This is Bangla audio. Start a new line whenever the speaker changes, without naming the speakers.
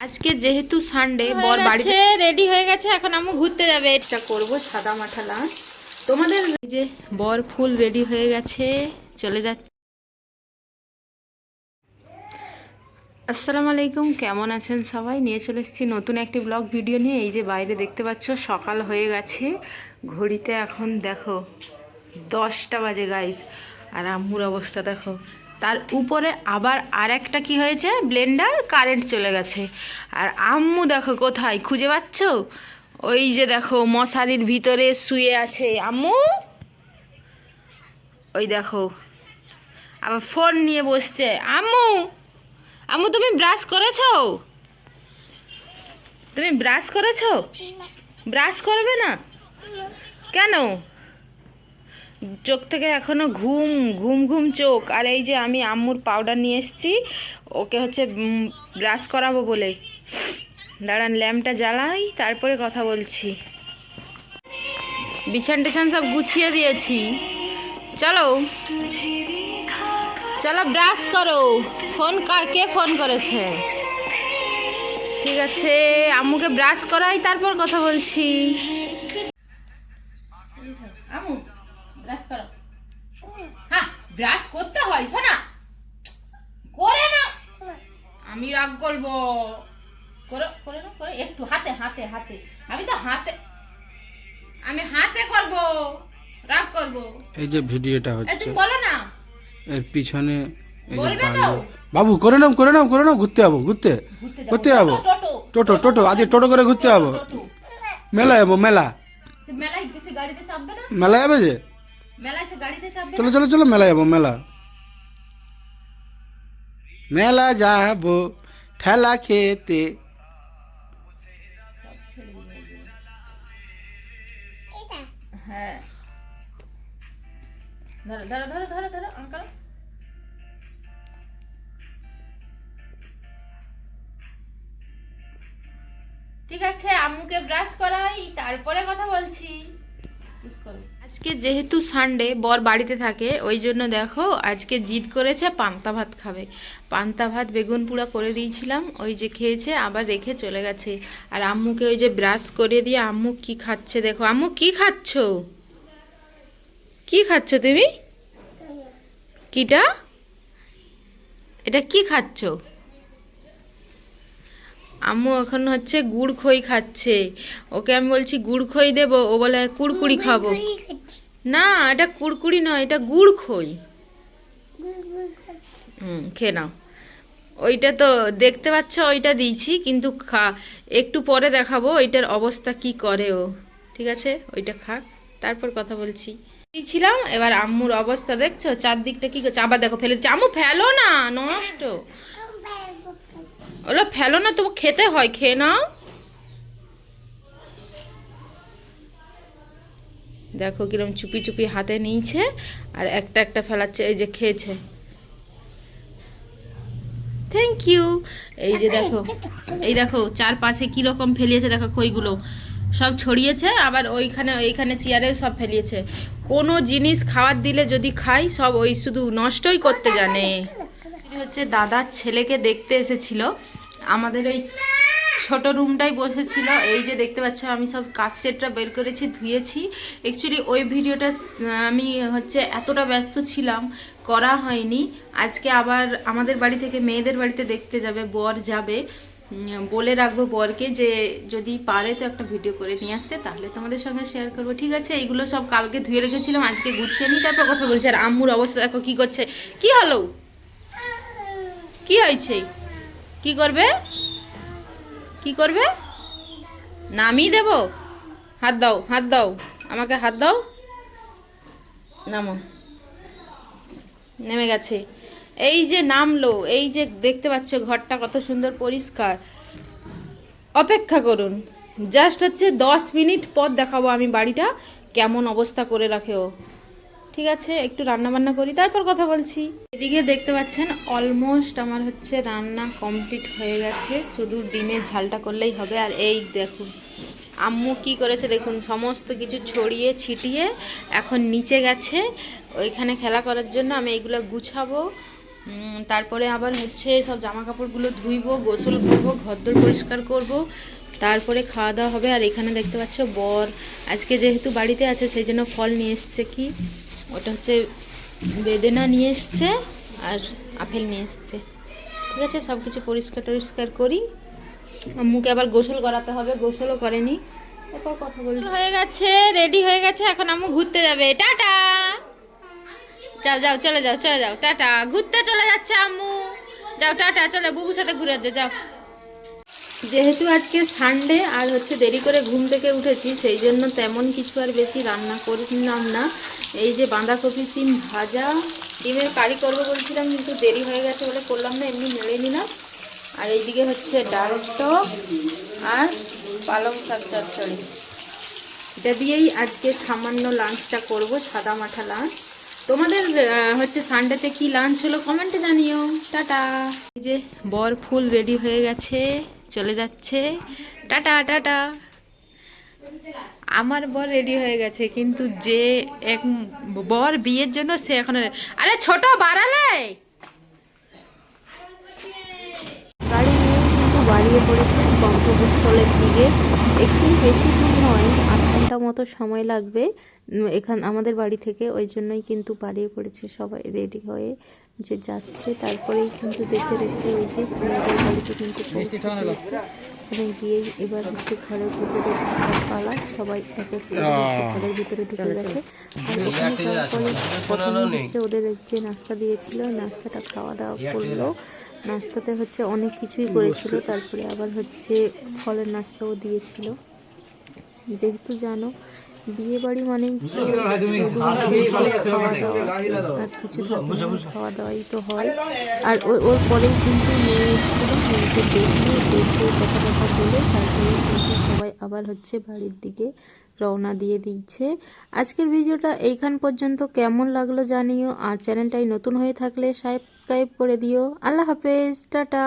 আজকে যেহেতু সানডে বর বাড়িতে রেডি হয়ে গেছে এখন আমি ঘুরতে যাবে। এটা করব সাদা মাঠা লাঞ্চ তোমাদের এই যে বর ফুল রেডি হয়ে গেছে চলে যাচ্ছে। আসসালামু আলাইকুম কেমন আছেন সবাই? নিয়ে চলে এসেছি নতুন একটি ব্লগ ভিডিও নিয়ে। এই যে বাইরে দেখতে পাচ্ছ সকাল হয়ে গেছে। ঘড়িতে এখন দেখো দশটা বাজে গাইস আর আম্মুর অবস্থা দেখো তার উপরে আবার আর একটা কি হয়েছে? ব্লেন্ডার, কারেন্ট চলে গেছে। আর আম্মু দেখো কোথায়? খুঁজে পাচ্ছ? ওই যে দেখো, মশারির ভিতরে শুয়ে আছে। আম্মু? ওই দেখো। আবার ফোন নিয়ে বসছে। আম্মু? আম্মু, তুমি ব্রাশ করেছ? তুমি ব্রাশ করেছ? ব্রাশ করবে না? কেন? চোখ থেকে এখনও ঘুম ঘুম ঘুম চোখ। আর এই যে আমি আম্মুর পাউডার নিয়ে এসেছি, ওকে হচ্ছে ব্রাশ করাবো বলে। দাঁড়ান, ল্যাম্পটা জ্বালাই, তারপরে কথা বলছি। বিছান টিছান সব গুছিয়ে দিয়েছি। চলো। চলো ব্রাশ করো। ফোন কে ফোন করেছে? ঠিক আছে, আম্মুকে ব্রাশ করাই, তারপর কথা বলছি আম্মু ব্রাশ করো হ্যাঁ ব্রাশ করতে হয় শোনা। করে না। আমি রাগ করব। করো করে না করে। একটু হাতে হাতে হাতে। আমি তো হাতে আমি হাতে করব। রাগ করব।
এই যে ভিডিওটা হচ্ছে
বলো না।
এর পিছনে? বাবু করে নাও করে নাও করে নাও ঘুরতে যাব ঘুরতে।
ঘুরতে যাব। টোটো,
টোটো। আজকে টোটো করে ঘুরতে যাব। মেলা যাব মেলা।
মেলায় গাড়িতে চাপবে না?
মেলা যাবে যে? চলো চলো চলো মেলা যাব মেলা। মেলা যাব ঠেলা খেতে।
হ্যাঁ। ধরো ধরো ধরো ধরো ধরো আঙ্কাল। ঠিক আছে আম্মুকে ব্রাশ করাই তারপরে কথা বলছি। আজকে যেহেতু সানডে বর বাড়িতে থাকে ওই জন্য দেখো আজকে জিদ করেছে পান্তা ভাত খাবে। পান্তা ভাত বেগুন পুড়া করে দিয়েছিলাম ওই যে খেয়েছে আবার রেখে চলে গেছে। আর আম্মুকে ওই যে ব্রাশ করে দিয়ে আম্মু কি খাচ্ছে দেখো আম্মু কি খাচ্ছো? কি খাচ্ছ তুমি? কিটা? এটা কি খাচ্ছ? আম্মু এখন হচ্ছে গুড় খই খাচ্ছে। ওকে আমি বলছি গুড় খই দেবো ও বলে কুড়কুড়ি খাব। না এটা কুড়কুড়ি নয় এটা গুড় খই। হুম খেয়ে নাও। ওইটা তো দেখতে পাচ্ছ ওইটা দিয়েছি কিন্তু খা একটু পরে দেখাবো ওইটার অবস্থা কি করে ও। ঠিক আছে? ওইটা খাক তারপর কথা বলছি। দিয়েছিলাম এবার আম্মুর অবস্থা দেখছ? চারদিকটা কি করছে আবার দেখো ফেলে আম্মু ফেলো না নষ্ট। ওগুলো ফেলো না তবু খেতে হয়, খেয়ে নাও। দেখো কিরম চুপি চুপি হাতে নিয়েছে, আর একটা একটা ফেলাচ্ছে, এই যে খেয়েছে। থ্যাংক ইউ এই যে দেখো, এই দেখো, চারপাশে কীরকম ফেলিয়েছে, দেখো খইগুলো। সব ছড়িয়েছে, আবার ওইখানে ওইখানে চেয়ারে সব ফেলিয়েছে। কোনো জিনিস খাবার দিলে যদি খাই, সব ওই শুধু নষ্টই করতে জানে। হচ্ছে দাদার ছেলেকে দেখতে এসেছিল। আমাদের ওই ছোট রুমটাই বসেছিল। এই যে দেখতে পাচ্ছ, আমি সব কাজ সেটটা বের করেছি, ধুয়েছি। অ্যাকচুয়ালি ওই ভিডিওটা আমি হচ্ছে এতটা ব্যস্ত ছিলাম, করা হয়নি। আজকে আবার আমাদের বাড়ি থেকে মেয়েদের বাড়িতে দেখতে যাবে, বর যাবে। বলে রাখব বরকে যে যদি পারে তো একটা ভিডিও করে নিয়ে আসতে, তাহলে তোমাদের সঙ্গে শেয়ার করব। ঠিক আছে, এইগুলো সব কালকে ধুয়ে রেখেছিলাম, আজকে গুছিয়ে নিই তারপর কথা বলছি। আর আম্মুর অবস্থা দেখো কী করছে। কি হলো? কি হয়েছে? কি করবে? কি করবে? নামিয়ে দেব? হাত দাও হাত দাও। আমাকে হাত দাও। নামো। নেমে গেছে। এই যে নামলো, এই যে দেখতে পাচ্ছ ঘরটা কত সুন্দর পরিষ্কার। অপেক্ষা করুন। জাস্ট হচ্ছে দশ মিনিট পর দেখাবো আমি বাড়িটা। কেমন অবস্থা করে রাখে ও। ঠিক আছে, একটু রান্না বান্না করি, তারপর কথা বলছি। এদিকে দেখতে পাচ্ছেন অলমোস্ট আমার হচ্ছে রান্না কমপ্লিট হয়ে গেছে। শুধু ডিমের ঝালটা করলেই হবে, আর এই দেখুন, আম্মু কি করেছে দেখুন, সমস্ত কিছু ছড়িয়ে ছিটিয়ে এখন নিচে গেছে। ওইখানে খেলা করার জন্য আমি এইগুলো গুছাবো। তারপরে আবার হচ্ছে সব জামা কাপড়গুলো ধুইবো, গোসল করব, ঘরদোর পরিষ্কার করব। তারপরে খাওয়া দাওয়া হবে, আর এখানে দেখতে পাচ্ছ বর। আজকে যেহেতু বাড়িতে আছে, সেই জন্য ফল নিয়ে এসছে কি? ওটা হচ্ছে বেদেনা নিয়ে এসছে আর আপেল নিয়ে এসছে। ঠিক আছে সব কিছু পরিষ্কার টরিষ্কার করি। আম্মুকে আবার গোসল করাতে হবে গোসলও করেনি। এরপর কথা বলছি। হয়ে গেছে রেডি হয়ে গেছে এখন আম্মু ঘুরতে যাবে। টাটা! যাও যাও চলে যাও চলে যাও। টাটা! ঘুরতে চলে যাচ্ছে আম্মু। যাও টাটা চলে বুবুর সাথে ঘুরে যাও। যেহেতু আজকে সানডে আর হচ্ছে দেরি করে ঘুম থেকে উঠেছি সেই জন্য তেমন কিছু আর বেশি রান্না করলাম না। এই যে বাঁধাকপি সিম ভাজা, ডিমের কারি করব বলছিলাম, কিন্তু দেরি হয়ে গেছে বলে করলাম না, এমনি নেড়ে নিলাম আর এইদিকে হচ্ছে ডাল টক আর পালং শাক চচ্চড়ি। এটা দিয়েই আজকে সামান্য লাঞ্চটা করব, সাদা মাঠা লাঞ্চ। তোমাদের হচ্ছে সানডেতে কি লাঞ্চ হলো কমেন্টে জানিও। টাটা। এই যে বর ফুল রেডি হয়ে গেছে, চলে যাচ্ছে। Tata tata. আমার বর রেডি হয়ে গেছে, কিন্তু যে এক বর বিয়ের জন্য সে এখন আরে ছোট বাড়ালে!
গাড়ি নিয়ে কিন্তু বাড়িয়ে পড়েছে গন্তব্যস্থলের দিকে। অ্যাকচুয়ালি বেশি দূর নয়, আধ ঘণ্টা মতো সময় লাগবে। এখান আমাদের বাড়ি থেকে, ওই জন্যই কিন্তু বাড়িয়ে পড়েছে সবাই রেডি হয়ে। যে যাচ্ছে তারপরেই কিন্তু দেখে দেখতে ওই যে মেয়েদের বাড়িতে কিন্তু পৌঁছে এবং গিয়েই এবার হচ্ছে ঘরের ভিতরে পালা। সবাই একে একে ঘরের ভিতরে ঢুকে গেছে। আর ওখানে যাওয়ার পরে প্রথমে হচ্ছে ওদের যে নাস্তা দিয়েছিল নাস্তাটা খাওয়া দাওয়া করল। নাস্তাতে হচ্ছে অনেক কিছুই করেছিল। তারপরে আবার হচ্ছে ফলের নাস্তাও দিয়েছিল। যেহেতু জানো বিয়ে বাড়ি দাওয়া আর কিছু খাওয়া দাওয়াই তো হয়। আর ওর ওর পরেই কিন্তু মেয়ে এসেছিল মেয়েকে দেখল দেখে কথা কথা বলে তারপরে কিন্তু সবাই আবার হচ্ছে বাড়ির দিকে রওনা দিয়ে দিচ্ছে। আজকের ভিডিওটা এইখান পর্যন্ত। কেমন লাগল জানিও। আর চ্যানেলটাই নতুন হয়ে থাকলে সাবস্ক্রাইব করে দিও। আল্লাহ হাফেজ টাটা।